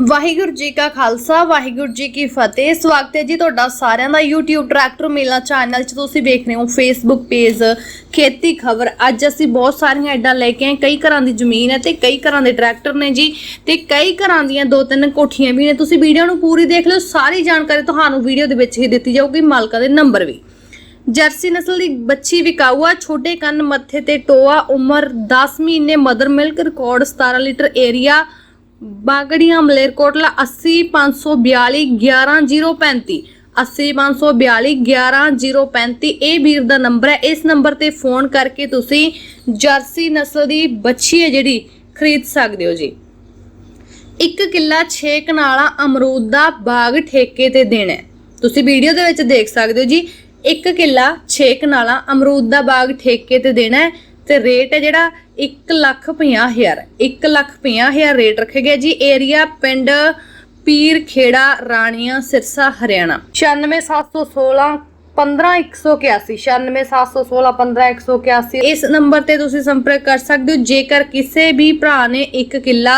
ਵਾਹਿਗੁਰੂ ਜੀ ਕਾ ਖਾਲਸਾ, ਵਾਹਿਗੁਰੂ ਜੀ ਕੀ ਫਤਿਹ। ਸਵਾਗਤ ਹੈ ਜੀ ਤੁਹਾਡਾ ਸਾਰਿਆਂ ਦਾ YouTube ਟਰੈਕਟਰ ਮੇਲਾ ਚੈਨਲ 'ਚ। ਤੁਸੀਂ ਵੇਖ ਰਹੇ ਹੋ Facebook ਪੇਜ ਖੇਤੀ ਖਬਰ। ਅੱਜ ਅਸੀਂ ਬਹੁਤ ਸਾਰੀਆਂ ਐਡਾਂ ਲੈ ਕੇ ਆਏ ਕਈ ਘਰਾਂ ਦੀ ਜ਼ਮੀਨ ਹੈ ਤੇ ਕਈ ਘਰਾਂ ਦੇ ਟਰੈਕਟਰ ਨੇ ਜੀ। ਤੇ ਕਈ ਘਰਾਂ ਦੀਆਂ ਦੋ ਤਿੰਨ ਕੋਠੀਆਂ ਵੀ ਨੇ। ਤੁਸੀਂ ਵੀਡੀਓ ਨੂੰ ਪੂਰੀ ਦੇਖ ਲਿਓ। ਸਾਰੀ ਜਾਣਕਾਰੀ ਤੁਹਾਨੂੰ ਵੀਡੀਓ ਦੇ ਵਿੱਚ ਹੀ ਦਿੱਤੀ ਜਾਊਗੀ। ਮਾਲਕਾਂ ਦੇ ਨੰਬਰ ਵੀ। ਜਰਸੀ ਨਸਲ ਦੀ ਬੱਚੀ ਵਿਕਾਊ ਆ ਛੋਟੇ ਕੰਨ, ਮੱਥੇ ਤੇ ਟੋਆ, ਉਮਰ 10 ਮਹੀਨੇ, mother milk record 17 litre area. Bagrian, Malerkotla 80542 11035 80542 11035 ਇਹ ਵੀਰ ਦਾ ਨੰਬਰ ਹੈ। ਇਸ ਨੰਬਰ ਤੇ ਫੋਨ ਕਰਕੇ ਤੁਸੀਂ ਜਰਸੀ ਨਸਲ ਦੀ ਬੱਚੀ ਹੈ ਜਿਹੜੀ ਖਰੀਦ ਸਕਦੇ ਹੋ ਜੀ। ਇੱਕ ਕਿੱਲਾ 6 ਕਨਾਲਾ ਅਮਰੂਦ ਦਾ ਬਾਗ ਠੇਕੇ ਤੇ ਦੇਣਾ ਤੁਸੀਂ ਵੀਡੀਓ ਦੇ ਵਿੱਚ ਦੇਖ ਸਕਦੇ ਹੋ ਜੀ। ਇੱਕ ਕਿੱਲਾ 6 ਕਨਾਲਾ ਅਮਰੂਦ ਦਾ ਬਾਗ ਠੇਕੇ ਤੇ ਦੇਣਾ ਹੈ। ਤੇ ਰੇਟ ਹੈ ਜਿਹੜਾ 1 ਲੱਖ 50 ਹਜ਼ਾਰ। 1 ਲੱਖ 50 ਹਜ਼ਾਰ ਰੇਟ ਰੱਖਿਆ ਗਿਆ ਜੀ ਏਰੀਆ ਪਿੰਡ ਪੀਰ ਖੇੜਾ ਰਾਣੀਆਂ, ਸਿਰਸਾ, ਹਰਿਆਣਾ। 96716 15181 96716 15181 ਇਸ ਨੰਬਰ ਤੇ ਤੁਸੀਂ ਸੰਪਰਕ ਕਰ ਸਕਦੇ ਹੋ। ਜੇਕਰ ਕਿਸੇ ਵੀ ਭਰਾ ਨੇ ਇੱਕ ਕਿੱਲਾ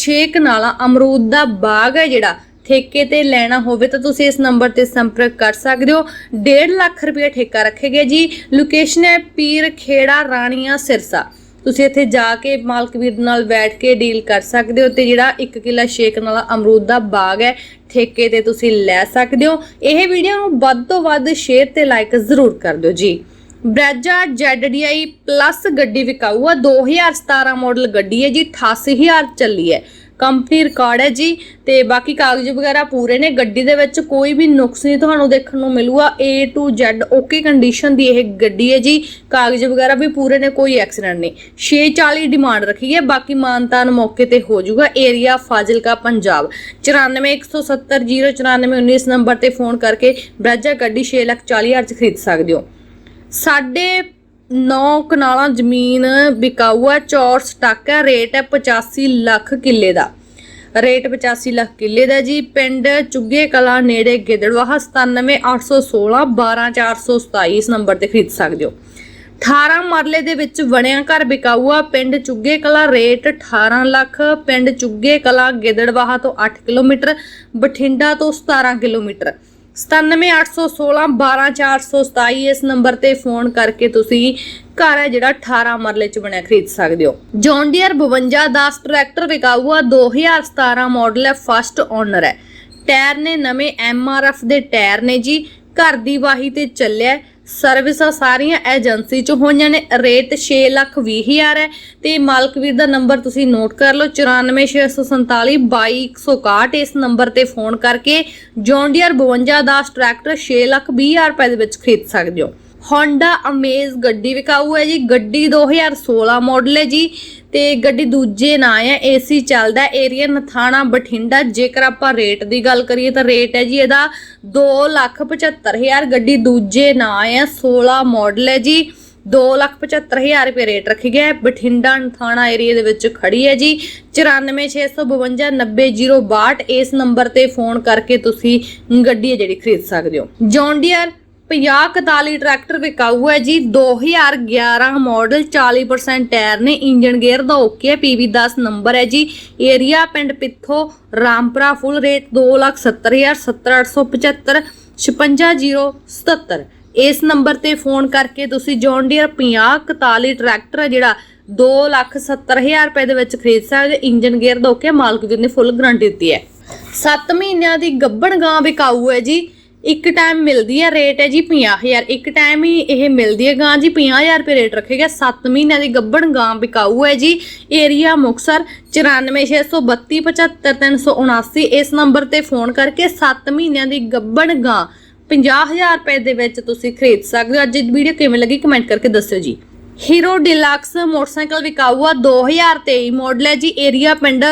6 ਕਨਾਲਾ ਅਮਰੂਦ ਦਾ ਬਾਗ ਹੈ ਜਿਹੜਾ ਠੇਕੇ ਤੇ ਲੈਣਾ ਹੋਵੇ ਤਾਂ ਤੁਸੀਂ ਇਸ ਨੰਬਰ ਤੇ ਸੰਪਰਕ ਕਰ ਸਕਦੇ ਹੋ। 1.5 ਲੱਖ ਰੁਪਏ ਠੇਕਾ ਰੱਖਿਆ ਜੀ। ਲੋਕੇਸ਼ਨ ਹੈ ਪੀਰ ਖੇੜਾ ਰਾਣੀਆਂ, ਸਿਰਸਾ। ਤੁਸੀਂ ਇੱਥੇ ਜਾ ਕੇ ਮਾਲਕ ਵੀਰ ਨਾਲ ਬੈਠ ਕੇ ਡੀਲ ਕਰ ਸਕਦੇ ਹੋ ਤੇ ਜਿਹੜਾ 1 ਕਿੱਲਾ ਸ਼ੇਕ ਵਾਲਾ ਅਮਰੂਦ ਦਾ ਬਾਗ ਹੈ, ਠੇਕੇ ਤੇ ਤੁਸੀਂ ਲੈ ਸਕਦੇ ਹੋ। ਇਹ ਵੀਡੀਓ ਨੂੰ ਵੱਧ ਤੋਂ ਵੱਧ ਸ਼ੇਅਰ ਤੇ ਲਾਈਕ ਜ਼ਰੂਰ ਕਰ ਦਿਓ ਜੀ। ਬ੍ਰੈਜਾ ZDI ਪਲੱਸ ਗੱਡੀ ਵਿਕਾਊ ਆ। 2017 ਮਾਡਲ ਗੱਡੀ ਹੈ ਜੀ 88000 ਚੱਲੀ ਹੈ। ਕੰਪਨੀ ਰਿਕਾਰਡ ਹੈ ਜੀ ਤੇ ਬਾਕੀ ਕਾਗਜ਼ ਵਗੈਰਾ ਪੂਰੇ ਨੇ। ਗੱਡੀ ਦੇ ਵਿੱਚ ਕੋਈ ਵੀ ਨੁਕਸ ਨਹੀਂ ਤੁਹਾਨੂੰ ਦੇਖਣ ਨੂੰ ਮਿਲੂਗਾ। A to Z okay condition ਦੀ ਇਹ ਗੱਡੀ ਹੈ ਜੀ। ਕਾਗਜ਼ ਵਗੈਰਾ ਵੀ ਪੂਰੇ ਨੇ, ਕੋਈ ਐਕਸੀਡੈਂਟ ਨਹੀਂ। 640 ਡਿਮਾਂਡ ਰੱਖੀ ਹੈ, ਬਾਕੀ ਮਾਨਤਾਨ ਮੌਕੇ ਤੇ ਹੋ ਜਾਊਗਾ। ਏਰੀਆ ਫਾਜ਼ਿਲਕਾ, ਪੰਜਾਬ। 9417009419 ਨੰਬਰ ਤੇ ਫੋਨ ਕਰਕੇ ਬ੍ਰੈਜਾ ਗੱਡੀ 640000 ਚ ਖਰੀਦ ਸਕਦੇ ਹੋ। ਸਾਡੇ 9 ਕਨਾਲਾਂ ਜ਼ਮੀਨ ਵਿਕਾਊ ਹੈ ਚੌਰ ਸਟਾਕ ਹੈ, ਰੇਟ ਹੈ 85 ਲੱਖ ਕਿੱਲੇ ਦਾ। ਰੇਟ 85 ਲੱਖ ਕਿੱਲੇ ਦਾ ਜੀ। ਪਿੰਡ ਚੁੱਗੇ ਕਲਾ ਨੇੜੇ ਗਿੱਦੜਵਾਹਾ 97816 12427 ਇਸ ਨੰਬਰ ਤੇ ਖਰੀਦ ਸਕਦੇ ਹੋ। 18 ਮਰਲੇ ਦੇ ਵਿੱਚ ਬਣਿਆ ਘਰ ਵਿਕਾਊਆ, ਪਿੰਡ ਚੁੱਗੇ ਕਲਾ ਰੇਟ 18 ਲੱਖ, ਪਿੰਡ ਚੁੱਗੇ ਕਲਾ ਗਿੱਦੜਵਾਹਾ ਤੋਂ 8 ਕਿਲੋਮੀਟਰ, ਬਠਿੰਡਾ ਤੋਂ 17 ਕਿਲੋਮੀਟਰ। 97816 12427 ਇਸ ਨੰਬਰ ਤੇ ਫੋਨ ਕਰਕੇ ਤੁਸੀਂ ਘਰ ਹੈ ਜਿਹੜਾ 18 ਮਰਲੇ ਚ ਬਣਿਆ, ਖਰੀਦ ਸਕਦੇ ਹੋ। ਜੌਨ ਡੀਅਰ 5210 ਟਰੈਕਟਰ ਵਿਕਾਊ ਆ 2017 ਮਾਡਲ ਹੈ ਫਸਟ ਓਨਰ ਹੈ। ਟਾਇਰ ਨੇ ਨਵੇਂ ਐਮਆਰਐਫ ਦੇ ਟਾਇਰ ਨੇ ਜੀ। ਘਰ ਦੀ ਵਾਹੀ ਤੇ ਚੱਲਿਆ ਸਰਵਿਸਾਂ ਸਾਰੀਆਂ ਏਜੰਸੀ ਚ ਹੋਈਆਂ ਨੇ। ਰੇਟ 6 ਲੱਖ 20 ਹਜ਼ਾਰ ਹੈ ਤੇ ਮਾਲਕ ਵੀਰ ਦਾ ਨੰਬਰ ਤੁਸੀਂ ਨੋਟ ਕਰ ਲਓ। 94647 22161 ਇਸ ਨੰਬਰ ਤੇ ਫੋਨ ਕਰਕੇ ਜੌਨ ਡੀਅਰ 5210 ਟਰੈਕਟਰ 6 ਲੱਖ 20 ਹਜ਼ਾਰ ਰੁਪਏ ਦੇ ਵਿੱਚ ਖਰੀਦ ਸਕਦੇ ਹੋ। Honda Amaze ਗੱਡੀ ਵਿਕਾਊ ਹੈ ਜੀ। ਗੱਡੀ 2016 ਮਾਡਲ ਹੈ ਜੀ ਤੇ ਗੱਡੀ ਦੂਜੇ ਨਾਂ ਹੈ ਏਸੀ ਚੱਲਦਾ ਏਰੀਆ ਨਥਾਣਾ ਬਠਿੰਡਾ। ਜੇਕਰ ਆਪਾਂ ਰੇਟ ਦੀ ਗੱਲ ਕਰੀਏ ਤਾਂ ਰੇਟ ਹੈ ਜੀ ਇਹਦਾ 275000 ਗੱਡੀ ਦੂਜੇ ਨਾਂ ਹੈ 16 ਮਾਡਲ ਹੈ ਜੀ। 275000 ਰੁਪਏ ਰੇਟ ਰੱਖੀ ਗਿਆ ਬਠਿੰਡਾ ਨਥਾਣਾ ਏਰੀਆ ਦੇ ਵਿੱਚ ਖੜੀ ਹੈ ਜੀ। 9465290062 ਇਸ ਨੰਬਰ ਤੇ ਫੋਨ ਕਰਕੇ ਤੁਸੀਂ ਗੱਡੀ ਹੈ ਜਿਹੜੀ ਖਰੀਦ ਸਕਦੇ ਹੋ। ਜੌਨ 5041 ਟਰੈਕਟਰ ਵਿਕਾਊ ਹੈ ਜੀ। 2011 ਮਾਡਲ 40% ਟਾਇਰ ਨੇ ਇੰਜਨ ਗੇਅਰ ਦਾ ਓਕੇ ਹੈ, ਪੀਵੀ 10 ਨੰਬਰ ਹੈ ਜੀ। ਏਰੀਆ ਪਿੰਡ ਪਿੱਥੋ, ਰਾਮਪੁਰਾ ਫੁੱਲ ਰੇਟ 270000 70875 56077 ਇਸ ਨੰਬਰ ਤੇ ਫੋਨ ਕਰਕੇ ਤੁਸੀਂ ਜੌਨ ਡੀਅਰ 5041 ਟਰੈਕਟਰ ਹੈ ਜਿਹੜਾ 270000 ਰੁਪਏ ਦੇ ਵਿੱਚ ਖਰੀਦ ਸਕਦੇ ਹੋ। ਇੰਜਨ ਗੇਅਰ ਦਾ ਓਕੇ ਮਾਲਕ ਵੀਰ ਨੇ ਫੁੱਲ ਗਾਰੰਟੀ ਦਿੱਤੀ ਹੈ। 7 ਮਹੀਨਿਆਂ ਦੀ ਗੱਬਣ ਗਾਂ ਵਿਕਾਊ ਹੈ ਜੀ। ਇੱਕ ਟਾਈਮ ਮਿਲਦੀ ਹੈ ਰੇਟ ਹੈ ਜੀ 50000 ਇੱਕ ਟਾਈਮ ਹੀ ਇਹ ਮਿਲਦੀ ਹੈ ਗਾਂ ਜੀ 50000 ਰੁਪਏ ਰੇਟ ਰੱਖੇਗਾ। 7 ਮਹੀਨਿਆਂ ਦੀ ਗੱਬਣ ਗਾਂ ਵਿਕਾਊ ਹੈ ਜੀ। ਏਰੀਆ ਮੁਕਸਰ 9462 75379 ਇਸ ਨੰਬਰ ਤੇ ਫੋਨ ਕਰਕੇ 7 ਮਹੀਨਿਆਂ ਦੀ ਗੱਬਣ ਗਾਂ 50000 ਰੁਪਏ ਦੇ ਵਿੱਚ ਤੁਸੀਂ ਖਰੀਦ ਸਕਦੇ ਹੋ। ਅੱਜ ਦੀ ਵੀਡੀਓ ਕਿਵੇਂ ਲੱਗੀ ਕਮੈਂਟ ਕਰਕੇ ਦੱਸਿਓ ਜੀ। ਹੀਰੋ ਡਿਲਕਸ ਮੋਟਰਸਾਈਕਲ ਵਿਕਾਊ ਆ 2023 ਮਾਡਲ ਹੈ ਜੀ। ਏਰੀਆ ਪਿੰਡ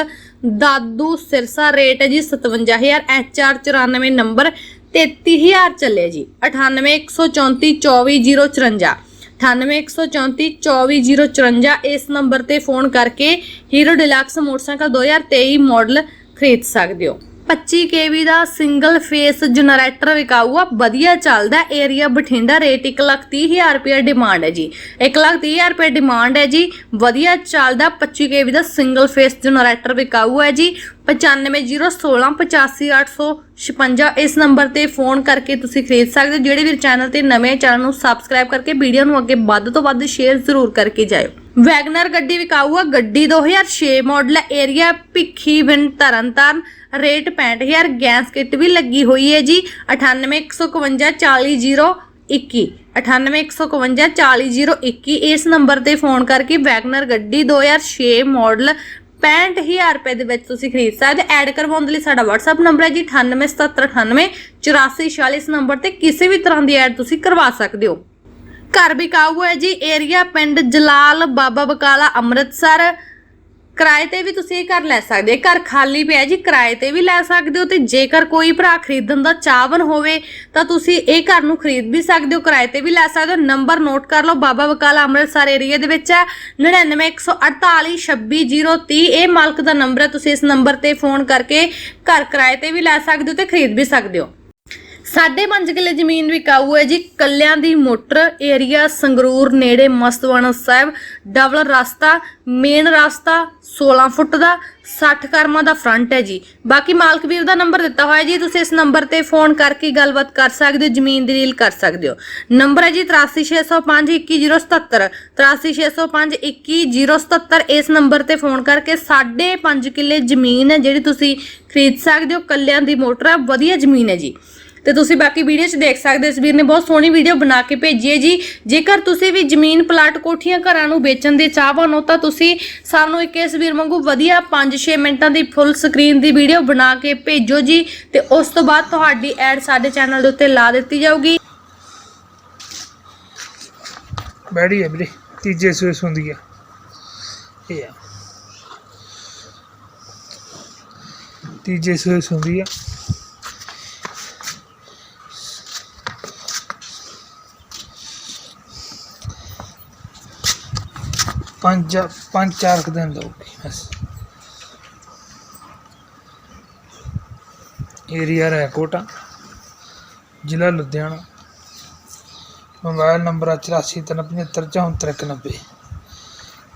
ਦਾਦੂ ਸਿਰਸਾ ਰੇਟ ਹੈ ਜੀ 57000 HR 94 ਨੰਬਰ। 33000 ਚੱਲੇ ਜੀ। 9814424054 9814424054 ਇਸ ਨੰਬਰ ਤੇ ਫੋਨ ਕਰਕੇ ਹੀਰੋ ਡਿਲਕਸ ਮੋਟਰਸਾਈਕਲ 2023 ਮਾਡਲ ਖਰੀਦ ਸਕਦੇ ਹੋ। 25 kV ਦਾ ਸਿੰਗਲ ਫੇਸ ਜਨਰੇਟਰ ਵਿਕਾਊ ਆ ਵਧੀਆ ਚੱਲਦਾ ਏਰੀਆ ਬਠਿੰਡਾ ਰੇਟ 130000 ਰੁਪਏ ਡਿਮਾਂਡ ਹੈ ਜੀ। 130000 ਰੁਪਏ ਡਿਮਾਂਡ ਹੈ ਜੀ, ਵਧੀਆ ਚੱਲਦਾ 25 kV ਦਾ ਸਿੰਗਲ ਫੇਸ ਜਨਰੇਟਰ ਵਿਕਾਊ ਹੈ ਜੀ। 9501685856 ਇਸ ਨੰਬਰ ਤੇ ਫੋਨ ਕਰਕੇ ਤੁਸੀਂ ਖਰੀਦ ਸਕਦੇ ਹੋ। ਜਿਹੜੇ ਵੀਰ ਚੈਨਲ ਤੇ ਨਵੇਂ ਚੈਨਲ ਨੂੰ ਸਬਸਕ੍ਰਾਈਬ ਕਰਕੇ ਵੀਡੀਓ ਨੂੰ ਅੱਗੇ ਵੱਧ ਤੋਂ ਵੱਧ ਸ਼ੇਅਰ ਜ਼ਰੂਰ ਕਰਕੇ ਜਾਇਓ। ਵੈਗਨਰ ਗੱਡੀ ਵਿਕਾਊ ਆ ਗੱਡੀ 2006 ਮਾਡਲ ਹੈ। Area Bhikhiwind Tarn Taran. Rate 65000 gas kit ਵੀ ਲੱਗੀ ਹੋਈ ਹੈ ਜੀ। 9815540021 9815540021 ਇਸ ਨੰਬਰ ਤੇ ਫੋਨ ਕਰਕੇ ਵੈਗਨਰ ਗੱਡੀ 2006 ਮਾਡਲ 65000 ਰੁਪਏ ਦੇ ਵਿੱਚ ਤੁਸੀਂ ਖਰੀਦ ਸਕਦੇ ਐਡ ਕਰਵਾਉਣ ਦੇ ਲਈ ਸਾਡਾ WhatsApp ਨੰਬਰ ਹੈ ਜੀ। 9877988446 ਇਸ ਨੰਬਰ ਤੇ ਕਿਸੇ ਵੀ ਤਰ੍ਹਾਂ ਦੀ ਐਡ ਤੁਸੀਂ ਕਰਵਾ ਸਕਦੇ ਹੋ। ਘਰ ਵਿਕਾਊ ਹੈ ਜੀ, ਏਰੀਆ ਪਿੰਡ ਜਲਾਲ ਬਾਬਾ ਬਕਾਲਾ ਅੰਮ੍ਰਿਤਸਰ। ਕਿਰਾਏ ਤੇ ਵੀ ਤੁਸੀਂ ਇਹ ਘਰ ਲੈ ਸਕਦੇ ਹੋ। ਘਰ ਖਾਲੀ ਪਿਆ ਜੀ, ਕਿਰਾਏ ਤੇ ਵੀ ਲੈ ਸਕਦੇ ਹੋ ਤੇ ਜੇਕਰ ਕੋਈ ਭਰਾ ਖਰੀਦਣ ਦਾ ਚਾਹਵਨ ਹੋਵੇ, ਤਾਂ ਤੁਸੀਂ ਇਹ ਘਰ ਨੂੰ ਖਰੀਦ ਵੀ ਸਕਦੇ ਹੋ, ਕਿਰਾਏ ਤੇ ਵੀ ਲੈ ਸਕਦੇ ਹੋ। ਨੰਬਰ ਨੋਟ ਕਰ ਲਓ, ਬਾਬਾ ਬਕਾਲਾ ਅੰਮ੍ਰਿਤਸਰ ਏਰੀਆ ਦੇ ਵਿੱਚ ਹੈ। 9914482030 ਇਹ ਮਾਲਕ ਦਾ ਨੰਬਰ ਹੈ, ਤੁਸੀਂ ਇਸ ਨੰਬਰ ਤੇ ਫੋਨ ਕਰਕੇ ਘਰ ਕਿਰਾਏ ਤੇ ਵੀ ਲੈ ਸਕਦੇ ਹੋ ਤੇ ਖਰੀਦ ਵੀ ਸਕਦੇ ਹੋ। ਸਾਢੇ ਪੰਜ ਕਿੱਲੇ ਜ਼ਮੀਨ ਵਿਕਾਊ ਹੈ ਜੀ। ਕੱਲਿਆਂ ਦੀ ਮੋਟਰ, ਏਰੀਆ, ਸੰਗਰੂਰ, ਨੇੜੇ ਮਸਤਵਾਣਾ ਸਾਹਿਬ, ਡਬਲ ਰਸਤਾ, ਮੇਨ ਰਸਤਾ 16 ਫੁੱਟ ਦਾ 60 ਕਰਮਾਂ ਦਾ ਫਰੰਟ ਹੈ ਜੀ। ਬਾਕੀ ਮਾਲਕ ਵੀਰ ਦਾ ਨੰਬਰ ਦਿੱਤਾ ਹੋਇਆ ਜੀ। ਤੁਸੀਂ ਇਸ ਨੰਬਰ ਤੇ ਫੋਨ ਕਰਕੇ ਗੱਲਬਾਤ ਕਰ ਸਕਦੇ ਹੋ, ਜ਼ਮੀਨ ਦੀ ਡੀਲ ਕਰ ਸਕਦੇ ਹੋ। ਨੰਬਰ ਹੈ ਜੀ 8360521077 8360521077 ਇਸ ਨੰਬਰ ਤੇ ਫੋਨ ਕਰਕੇ 5.5 ਕਿੱਲੇ ਜ਼ਮੀਨ ਹੈ ਜਿਹੜੀ ਤੁਸੀਂ ਖਰੀਦ ਸਕਦੇ ਹੋ। ਕੱਲਿਆਂ ਦੀ ਮੋਟਰ ਹੈ, ਵਧੀਆ ਜ਼ਮੀਨ ਹੈ ਜੀ। ਤੇ ਤੁਸੀਂ ਬਾਕੀ ਵੀਡੀਓ 'ਚ ਦੇਖ ਸਕਦੇ ਇਸ ਵੀਰ ਨੇ ਬਹੁਤ ਸੋਹਣੀ ਵੀਡੀਓ ਬਣਾ ਕੇ ਭੇਜੀ ਹੈ ਜੀ। ਜੇਕਰ ਤੁਸੀਂ ਵੀ ਜ਼ਮੀਨ ਪਲਾਟ ਕੋਠੀਆਂ ਘਰਾਂ ਨੂੰ ਵੇਚਣ ਦੇ ਚਾਹਵਾਨ ਹੋ, ਤਾਂ ਤੁਸੀਂ ਸਾਨੂੰ ਇੱਕ ਇਸ ਵੀਰ ਵਾਂਗੂ ਵਧੀਆ 5-6 ਮਿੰਟਾਂ ਦੀ ਫੁੱਲ ਸਕਰੀਨ ਦੀ ਵੀਡੀਓ ਬਣਾ ਕੇ ਭੇਜੋ ਜੀ ਤੇ ਉਸ ਤੋਂ ਬਾਅਦ ਤੁਹਾਡੀ ਐਡ ਸਾਡੇ ਚੈਨਲ ਦੇ ਉੱਤੇ ਲਾ ਦਿੱਤੀ ਜਾਊਗੀ। ਬੈੜੀ ਹੈ ਵੀਰੇ, ਤੀਜੇ ਸੂਏ ਹੁੰਦੀ ਆ। ਇਹ ਆ। ਤੀਜੇ ਸੂਏ ਹੁੰਦੀ ਆ। ਪੰਜ ਪੰਜ, ਚਾਰ ਕੁ ਦਿਨ ਦਊਗੀ ਬਸ। ਏਰੀਆ ਰੈਕੋਟਾ ਜ਼ਿਲ੍ਹਾ ਲੁਧਿਆਣਾ। ਮੋਬਾਈਲ ਨੰਬਰ ਆ 8437754190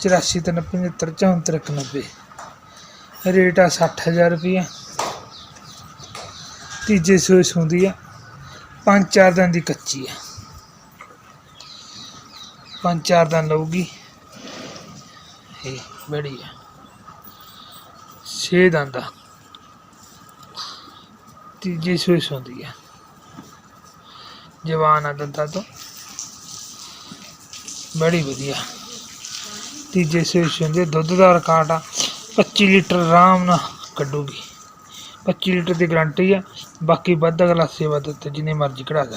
8437754190 ਰੇਟ ਆ 60000 ਰੁਪਈਆ। ਤੀਜੇ ਸੂਏ ਹੁੰਦੀ ਆ। ਪੰਜ, ਚਾਰ ਦਿਨ ਦੀ ਕੱਚੀ ਆ। ਪੰਜ, ਚਾਰ ਦਿਨ ਲਊਗੀ। ਇਹ ਬੜੀ ਆ ਛੇ ਦਿਨ ਤੀਜੀ ਤੀਜੇ ਹੁੰਦੀ ਆ ਜਵਾਨ ਆ ਦੰਦਾਂ ਤੋਂ। ਬੜੀ ਵਧੀਆ। ਤੀਜੇ ਸੂਏ ਹੁੰਦੇ ਦੁੱਧ ਦਾ ਰਿਕਾਰਡ ਆ। 25 ਲੀਟਰ ਆਰਾਮ ਨਾਲ ਕੱਢੂਗੀ। 25 ਲੀਟਰ ਦੀ ਗਾਰੰਟੀ ਆ। ਬਾਕੀ ਵੱਧ ਅਗਲਾ ਸੇਵਾ ਦਿੱਤੇ ਜਿੰਨੇ ਮਰਜ਼ੀ ਕਢਾ ਦੇ